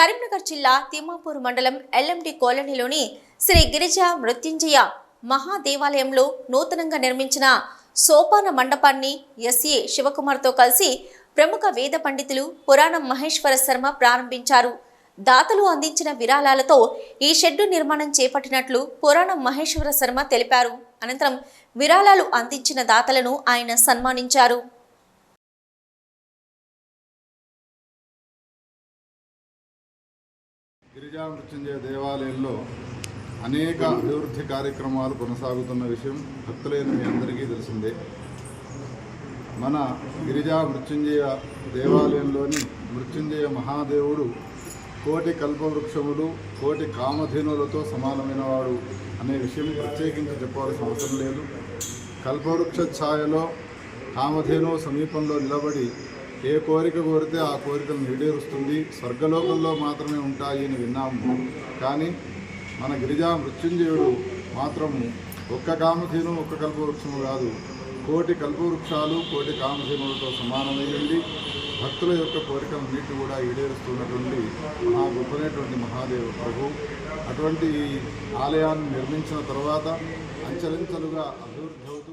కరీంనగర్ జిల్లా తిమ్మాపూర్ మండలం ఎల్ఎండి కాలనీలోని శ్రీ గిరిజ మృత్యుంజయ మహాదేవాలయంలో నూతనంగా నిర్మించిన సోపాన మండపాన్ని ఎస్ఏ శివకుమార్తో కలిసి ప్రముఖ వేద పండితులు పురాణం మహేశ్వర శర్మ ప్రారంభించారు. దాతలు అందించిన విరాళాలతో ఈ షెడ్డు నిర్మాణం చేపట్టినట్లు పురాణం మహేశ్వర శర్మ తెలిపారు. అనంతరం విరాళాలు అందించిన దాతలను ఆయన సన్మానించారు. గిరిజా మృత్యుంజయ దేవాలయంలో అనేక అభివృద్ధి కార్యక్రమాలు కొనసాగుతున్న విషయం భక్తులైన మీ అందరికీ తెలిసిందే. మన గిరిజా మృత్యుంజయ దేవాలయంలోని మృత్యుంజయ మహాదేవుడు కోటి కల్పవృక్షములు కోటి కామధేనులతో సమానమైన వాడు అనే విషయం ప్రత్యేకించి చెప్పవలసిన అవసరం లేదు. కల్పవృక్ష ఛాయలో కామధేను సమీపంలో నిలబడి ఏ కోరిక కోరితే ఆ కోరికను ఈడేరుస్తుంది స్వర్గలోకంలో మాత్రమే ఉంటాయి అని విన్నాము. కానీ మన గిరిజా మృత్యుంజయుడు మాత్రము ఒక్క కామధేను ఒక్క కల్పవృక్షము కాదు. కోటి కల్పవృక్షాలు కోటి కామధేనులతో సమానమైంది భక్తుల యొక్క కోరికలన్నిటి కూడా ఈడేరుస్తున్నటువంటి మహా గొప్పనేటువంటి మహాదేవ ప్రభు. అటువంటి ఈ ఆలయాన్ని నిర్మించిన తర్వాత అంచలంచలుగా అభివృద్ధి అవుతూ